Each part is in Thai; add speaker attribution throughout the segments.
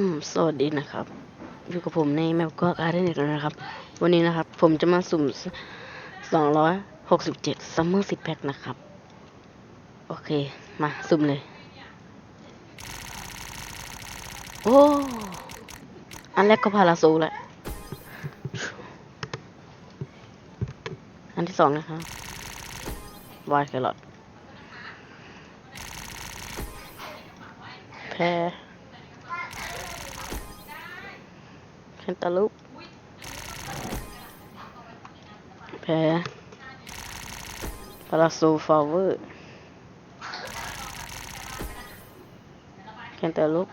Speaker 1: อืมสวัสดีนะครับ อยู่กับผมในแมปก็การ์เดนอีกแล้วนะครับ วันนี้นะครับ ผมจะมาสุ่ม 267 Summer 10 Pack นะครับ โอเค มาสุ่มเลย โอ้ อันแรกก็พาราโซแหละ อันที่สองนะครับวายแครอทแพร นตาลูปแพรพาราโซฟลาเวอร์แคนตาลูป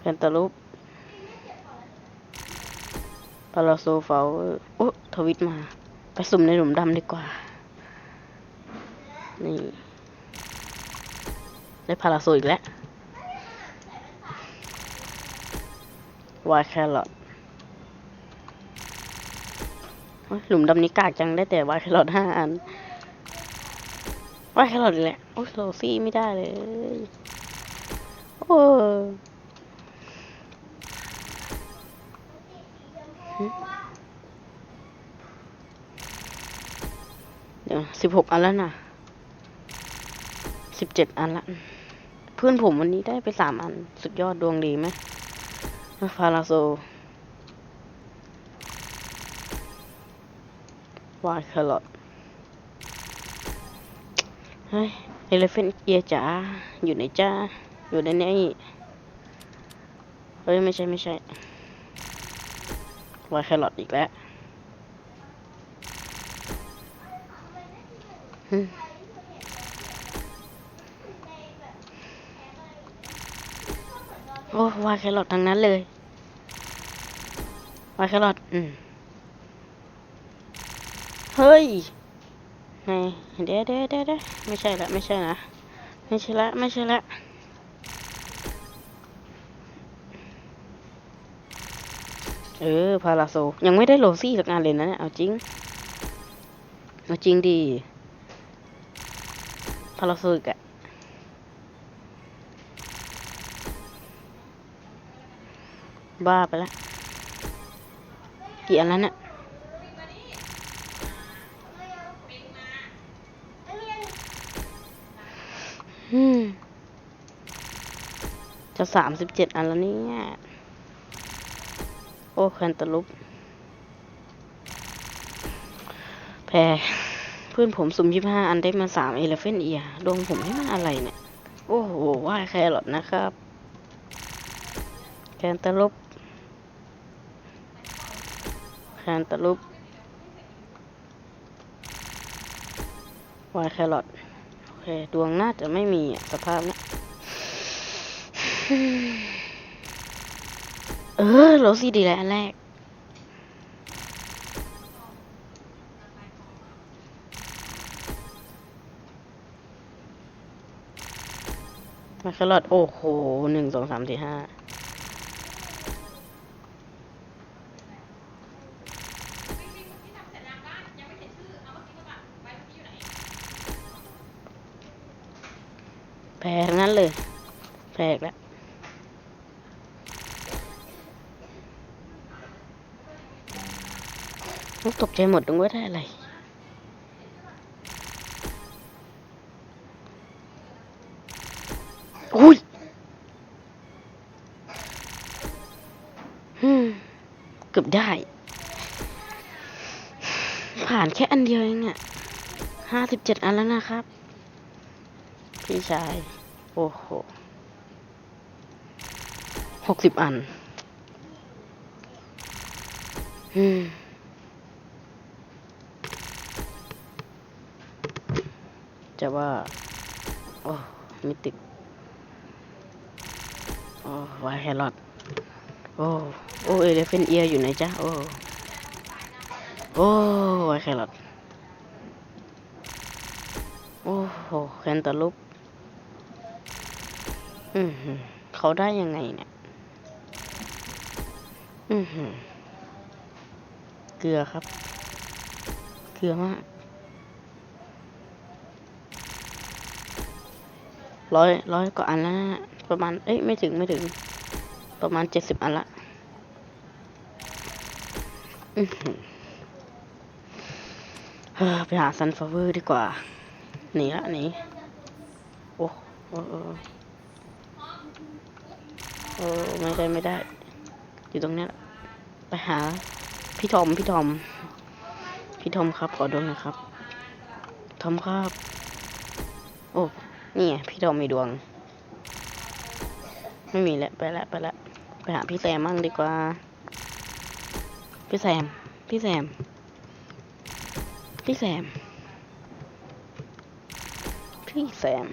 Speaker 1: แคนตาลูปพาราโซฟลาเวอร์โอ้ทวิตมา ไปสุ่มในหลุมดำดีกว่า นี่ ได้พาราโซอีกแล้ว วายแครอทหลุมดำนี้กากจังได้แต่วายแครอทห้าอันวายแครอทอีกแหละโอ้ยโรซี่ไม่ได้เลยโอ้เดี๋ยวสิบหกอันแล้วนะสิบเจ็ดอันละ เพื่อนผมวันนี้ได้ไปสามอัน สุดยอดดวงดีไหม พาราโซวายแครอทเฮ้ยเอเลฟนเอียจ๋าอยู่ไหนจ้าอยู่ในนี้เฮ้ย ไม่ใช่ไม่ใช่วายแครอทอีกแล้ว โอ้วายแครอททั้งนั้นเลยวายแครอทอืมเฮ้ยไงเดี๋ยวเดี๋ยวเดี๋ยวเดี๋ยวไม่ใช่ละไม่ใช่นะไม่ใช่ละไม่ใช่ละเออพาราโซยังไม่ได้โรซี่สักงานเลยนะเนี่ยเอาจริงเอาจริงดีพาราโซอีก บ้าไปแล้วกี่อันแล้วเนี่ยจะสามสิบเจ็ดอันแล้วเนี่ย โอ้แคนตาลูปแพรเพื่อนผมสุ่มยี่ห้าอันได้มาสามเอลเฟนเอียดวงผมนี่มันอะไรเนี่ย โอ้โหว่าแครอทนะครับ แคนตาลูป แคนตาลูปวายแครอทโอเค ดวงน่าจะไม่มีสภาพเนี้ยเออโรซี่ดีแล้วอันแรก มาแครอทโอ้โหหนึ่งสองสามสี่ห้า แพงนั้นเลยแพงแล้วลูกตกใจหมดตรงว่าได้อะไรอุ้ยเกือบได้ ผ่านแค่อันเดียวเองอะห้าสิบเจ็ดอันแล้วนะครับ พี่ชาย โอ้โหหกสิบอันอืมจะว่า โอ้ มิติก โอ้วายแครอทโอ้ โอ้เอเลฟเฟนเอียอยู่ไหนจ๊ะ โอ้ โอ้วายแครอทโอ้โหแคนตาลูป อือหือเขาได้ยังไงเนี่ย อือหือเกลือครับ เกลือมากร้อยร้อยกว่าอันแล้วนะประมาณ เอ้ย ไม่ถึงไม่ถึง ประมาณเจ็ดสิบอันละอือหือเฮ้อไปหาซันฟลาเวอร์ดีกว่า หนีละหนี โอ้โอ้ โอ้โอ้ไม่ได้ไม่ได้ อยู่ตรงนี้ไปหา พี่ทอมพี่ทอม พี่ทอมครับ ขอดวงนะครับ ทอมครับ โอ้นี่ไงพี่ทอมมีดวง ไม่มีแล้วไปละไปละไปหาพี่แซมมั่งดีกว่า พี่แซม พี่แซม พี่แซม พี่แซม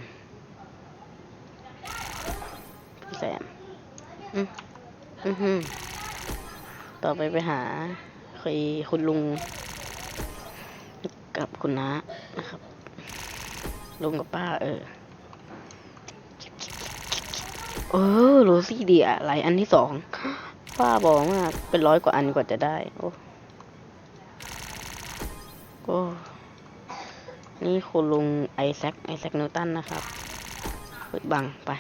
Speaker 1: ต่อไปไปหาคุยคุณลุง กับคุณน้านะครับ ลุงกับป้า เออเออโรซี่ดีอะไรอันที่สองป้าบอกว่าเป็นร้อยกว่าอันกว่าจะได้ โอ้โอ้นี่คุณลุงไอแซคไอแซคนิวตันนะครับปิดบังไป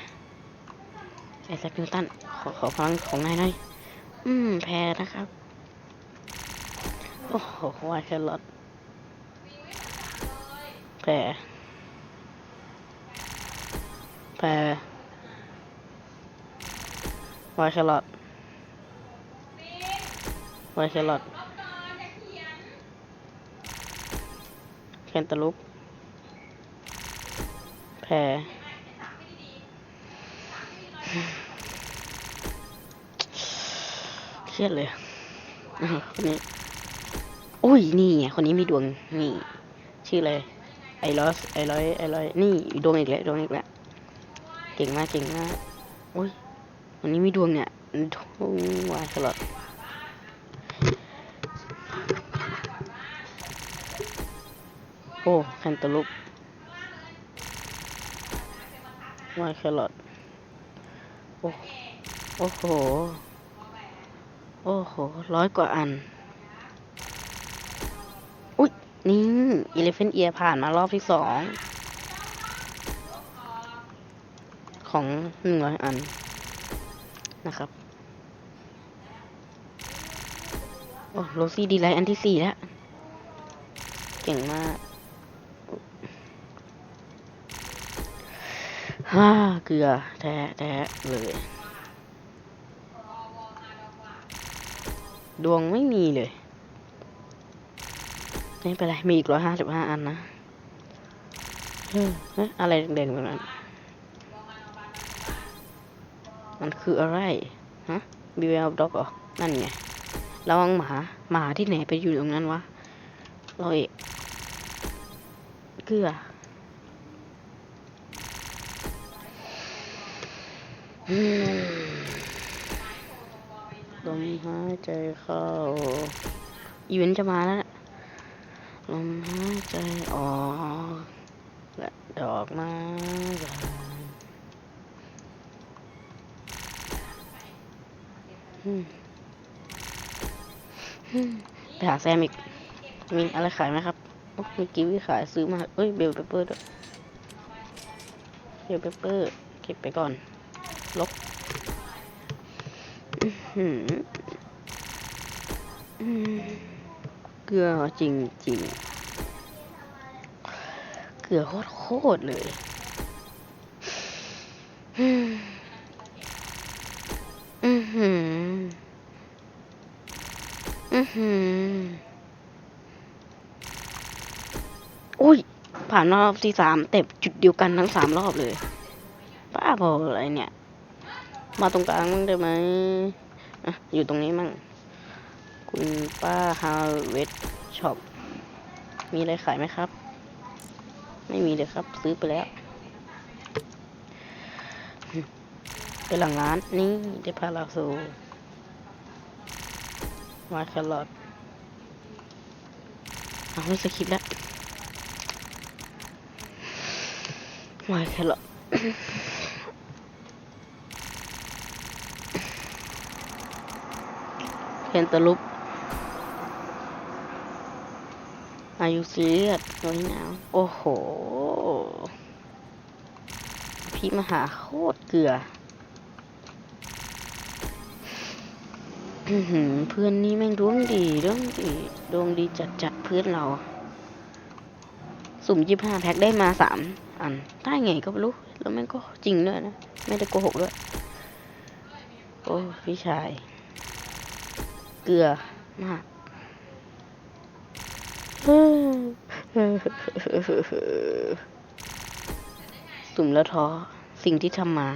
Speaker 1: ไอแซคนิวตัน ขอขอพลังของนายหน่อย อืม แพ้นะครับ โอ้โหวายแครอทแพ้แพ้วายแครอทวายแครอทแคนตาลูปแพ้ รียดเลยคนนี้อุ้ยนี่ไงคนนี้มีดวงนี่ ชื่ออะไรไอรอสไอร้อยไอร้อยนี่ดวงอีกแล้วดวงอีกแล้วเก่งมากเก่งมากอุ้ยวันนี้มีดวงเนี่ยดวงวายตลอดโอ้แคนตาลูปวายแครอทโอ้โอ้โห โอ้โห ร้อยกว่าอัน อุ้ยนี่อีเลฟเฟนเอียผ่านมารอบที่สอง ของหนึ่งร้อยอัน นะครับ โอ้โรซี่ดีไลท์อันที่สี่แล้ว เก่งมากฮ่าเกลือแท้แท้เลย ดวงไม่มีเลยไม่เป็นไร มีอีกร้อยห้าสิบห้าอันนะอะไรแดงๆแบบนั้น มันคืออะไร ฮะบีเวลด็อกเหรอ นั่นไง ระวังหมา หมาที่ไหนไปอยู่ตรงนั้นวะเราเอกเกลืออืม หายใจเข้าอีเวนต์จะมาแล้วลมหายใจออกและดอกไม้บาไปหาแซมอีก มีอะไรขายไหมครับ มีกิวีขายซื้อมา เอ้ยเบลเปเปอร์ด้วยเบลเปเปอร์ เก็บไปก่อน ลบอื้อหืออืม เกลือจริงจริงเกลือโคตรโคตรเลยอืมอือหืออือหืออุ้ย ผ่านรอบที่สามแต่จุดเดียวกันทั้งสามรอบเลยป้าบออะไรเนี่ย มาตรงกลางมั่งได้ไหมออยู่ตรงนี้มั่ง คุณป้าฮาวเวสช็อปมีอะไรขายไหมครับ ไม่มีเลยครับ ซื้อไปแล้วไปหลังร้านนี่ได้พาเราสู่มาแครอทเอาไม่สคริปแล้วมาแครอทเคนตาลุป Are you serious right now โอ้โห พี่มหาโคตรเกลือเพื่อนนี่แม่งดวงดีดวงดีดวงดีจัดจัดเพื่อนเรา สุ่มยี่ห้าแพ็คได้มาสามอันได้ไงก็ไม่รู้ แล้วแม่งก็จริงด้วยนะ ไม่ได้โกหกด้วย โอ้พี่ชาย เกลือมาก สุ่มแล้วท้อสิ่งที่ทำมา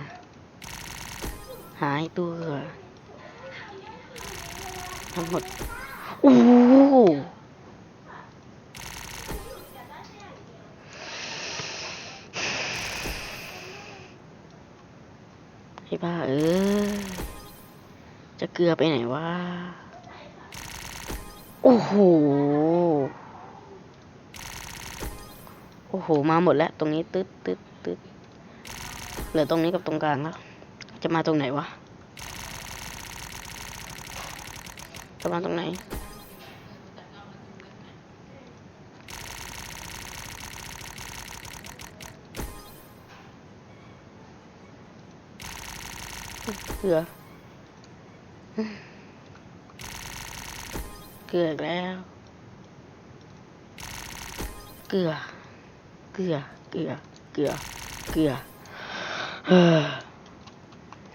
Speaker 1: หายตัวทั้งหมดโอ้ไอ้บ้าเออ จะเกลือไปไหนวะ โอ้โห อ้โห มาหมดแล้ว ตรงนี้ตึ๊ดตึ๊ดตึ๊ดเหลือตรงนี้กับตรงกลางแล้ว จะมาตรงไหนวะ จะมาตรงไหน เกลือ เกลือแล้ว เกลือ เกลือ เกลือ เกลือ เกลือ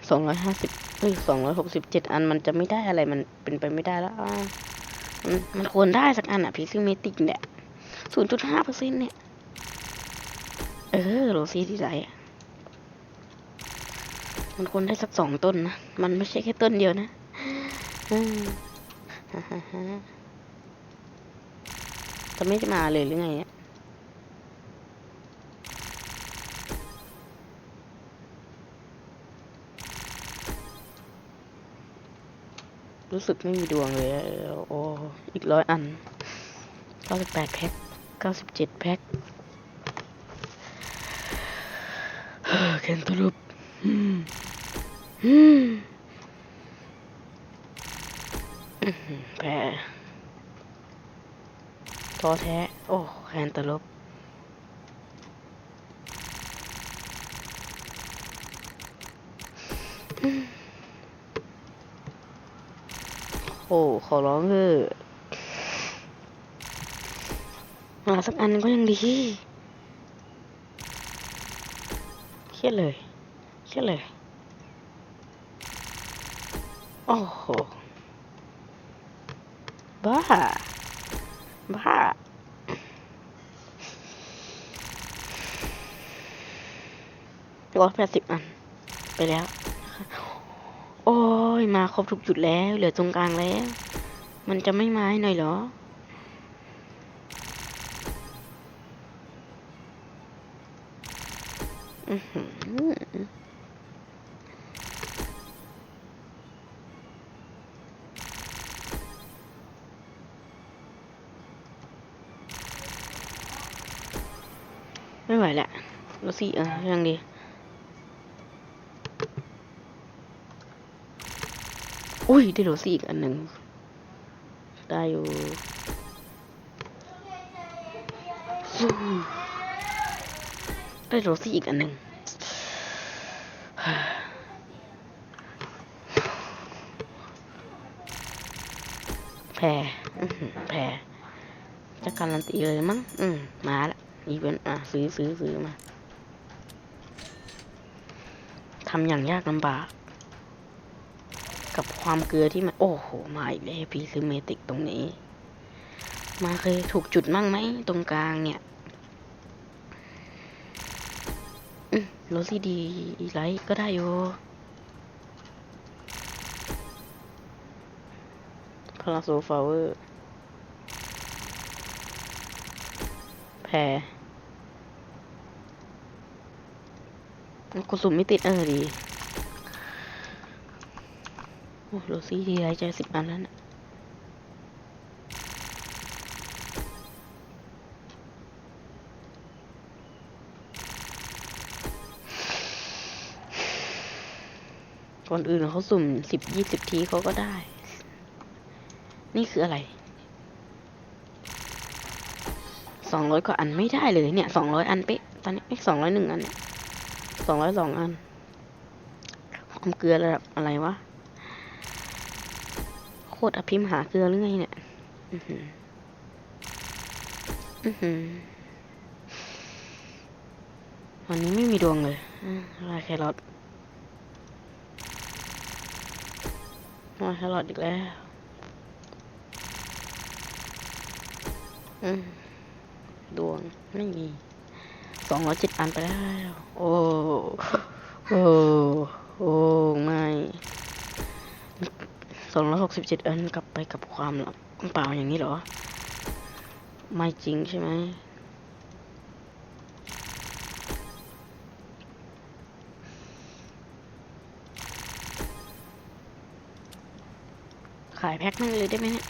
Speaker 1: สองร้อยห้าสิบเฮ้ยสองร้อยหกสิบเจ็ดอันมันจะไม่ได้อะไรมันเป็นไปไม่ได้แล้วมันมันควรได้สักอันอะพีซิเมติกเนี่ยศูนย์จุดห้าเปอร์เซ็นต์เนี่ย เออโรซี่ที่ไรอะมันควรได้สักสองต้นนะ มันไม่ใช่แค่ต้นเดียวนะจะไม่มาเลยหรือไงเนี่ย รู้สึกไม่มีดวงเลยโอ้อีกร้อยอันเก้าสิบแปดแพ็คเก้าสิบเจ็ดแพ็คแคนตาลูปอืมอืมอื้อหือแพ้ท้อแท้ โอ้แคนตาลูป อ้ ขอร้องเถอะมาสักอันก็ยังดีเครียดเลยเครียดเลย โอ้โห บ้า บ้าร้อยแปดสิบอัน ไปแล้ว มาครบทุกจุดแล้ว เหลือตรงกลางแล้ว มันจะไม่มาให้หน่อยเหรอ อือหือไม่ไหวแหละรถสีเออยังดี อุ้ยได้โรซี่อีกอันหนึ่งได้อยู่ได้โรซี่อีกอันหนึ่งแพ้แพ้จะการันตีเลยมั้ง อืม มาละอีเวนต์อะ ซื้อซื้อซื้อมาทำอย่างยากลำบาก กับความเกลือที่มัน โอ้โห มาอีกแล้วพีซิเมติกตรงนี้ มาเคยถูกจุดมั่งไหมตรงกลางเนี่ยอืมโรซี่ดีไลท์ก็ได้อยู่พาราโซฟลาเวอร์แพ้กูสุ่มไม่ติดเออดี โอ้โรซี่ดีไลท์ใจสิบอันแล้วนะคนอื่นเขาสุ่มสิบยี่สิบทีเขาก็ได้ นี่คืออะไรสองร้อยกว่าอันไม่ได้เลยเนี่ยสองร้อยอันเป๊ะตอนนี้สองร้อยหนึ่งอันสองร้อยสองอันความเกลือระดับอะไรวะ ตรอภิมหาเกลือหรือไงเนี่ย อือหือ อือหือ วันนี้ไม่มีดวงเลยลายแครอทลายแครอทอีกแล้ว อืมดวงไม่มีสองร้อยเจ็ดอันไปแล้ว โอ้ โอ้ โอ้ ไม่ สองร้อยหกสิบเจ็ดอันกลับไปกับความเปล่าอย่างนี้เหรอ ไม่จริงใช่ไหมขายแพ็คนึงเลยได้ไหมเนี่ย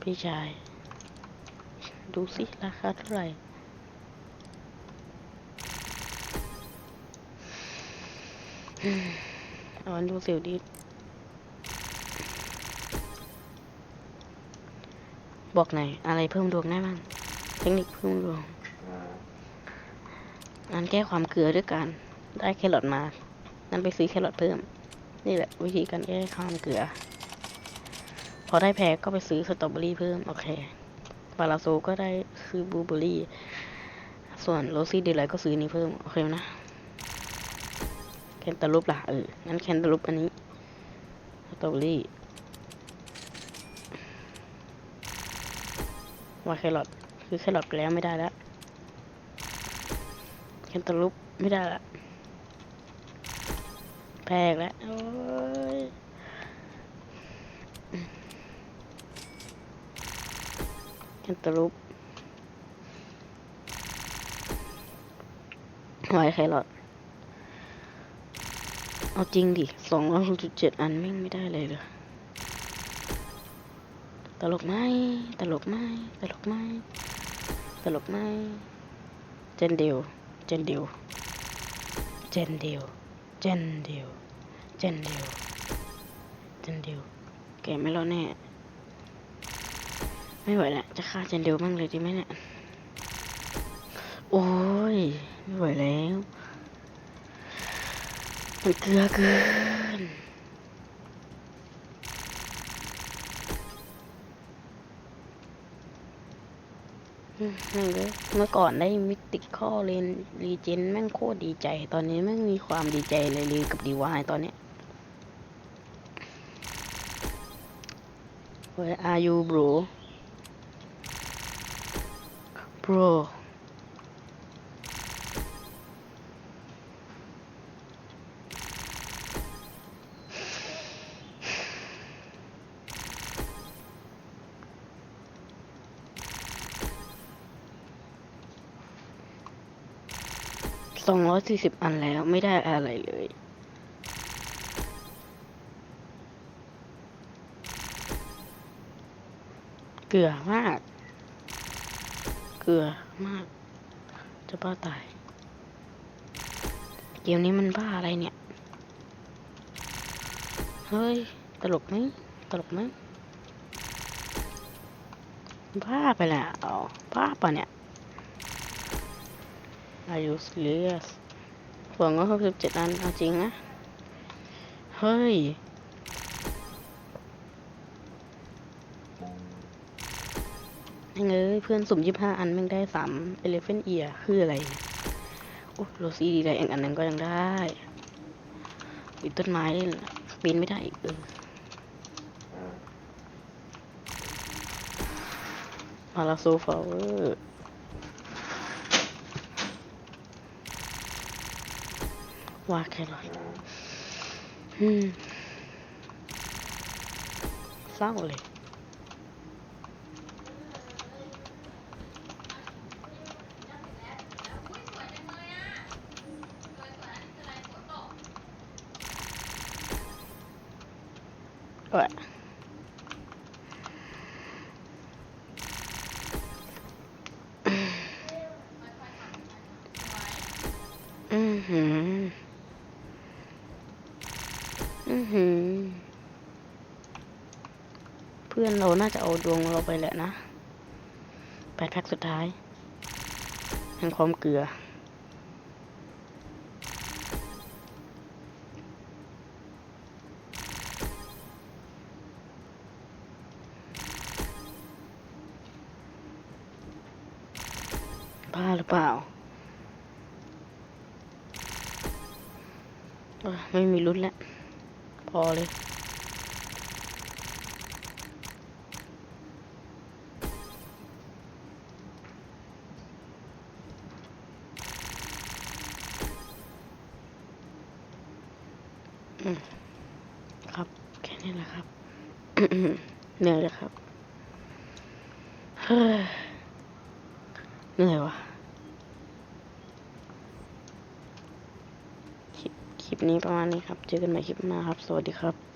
Speaker 1: พี่ชาย ดูสิ ราคาเท่าไหร่อืมเอาอันดูสิวดี บอกหน่อยอะไรเพิ่มดวงได้บ้างเทคนิคเพิ่มดวงงั้นแก้ความเกลือด้วยกันได้แครอทมา นั้นไปซื้อแครอทเพิ่ม นี่แหละวิธีการแก้ความเกลือ พอได้แพ้ก็ไปซื้อสตรอเบอรี่เพิ่ม โอเคบาลาโซก็ได้ซื้อบลูเบอรี่ ส่วนโรซี่ดีไลก็ซื้อนี้เพิ่ม โอเคนะ แคนตาลูปล่ะเอองั้นแคนตาลูปอันนี้สตรอเบอรี่ วายแครอทคือแครอทไปแล้วไม่ได้แล้วแคนตาลูปไม่ได้ละแพงแล้วโอ้ยแคนตาลูปวายแครอทเอาจริงดิสองร้อยหกสิบเจ็ดอันแม่งไม่ได้เลยเลย ตลกไหมตลกไหมตลกไหมตลกไหมเจนเดียวเจนเดียวเจนเดียวเจนเดียวเจนเดียวเจนเดียวแกไม่รอดแน่ไม่ไหวแล้วจะฆ่าเจนเดียวบ้างเลยดีไหมเนี่ยโอ้ยไม่ไหวแล้วมันเกลือเกินอื เลยเมื่อก่อนได้มิติข้อเลนรีเจนแม่งโคตรดีใจ ตอนนี้แม่งมีความดีใจเลยเลยกับดีวายตอนเนี้ย Where are you bro bro สองร้อยสี่สิบอันแล้วไม่ได้อะไรเลย เกลือมาก เกลือมาก จะบ้าตาย เกมนี้มันบ้าอะไรเนี่ย เฮ้ย ตลกไหมตลกไหมบ้าไปแล้วบ้าปะเนี่ย Are you serious สองร้อยหกสิบเจ็ดอันเอาจริงนะ เฮ้ย ยังเอ้ยเพื่อนสุ่มยี่ห้าอันแม่งได้สามเอเลฟเฟนเอียคืออะไร โอ้โรซี่ดีได้อีกอันหนึ่งก็ยังได้อีต้นไม้เล่นล่ะปีนไม่ได้อีกเออมาลาโซฟลาเวอร์ วาแครอท เพื่อนเราน่าจะเอาดวงเราไปแหละนะแปดแพ็กสุดท้ายแห่งความเกลือ บ้าหรือเปล่า ไม่มีรุ่นแล้ว พอเลย อืมครับ แค่นี้แหละครับ เหนื่อยเลยครับ เฮ้ยเหนื่อยวะคลิปคลิปนี้ ประมาณนี้ครับ เจอกันใหม่คลิปหน้าครับ สวัสดีครับ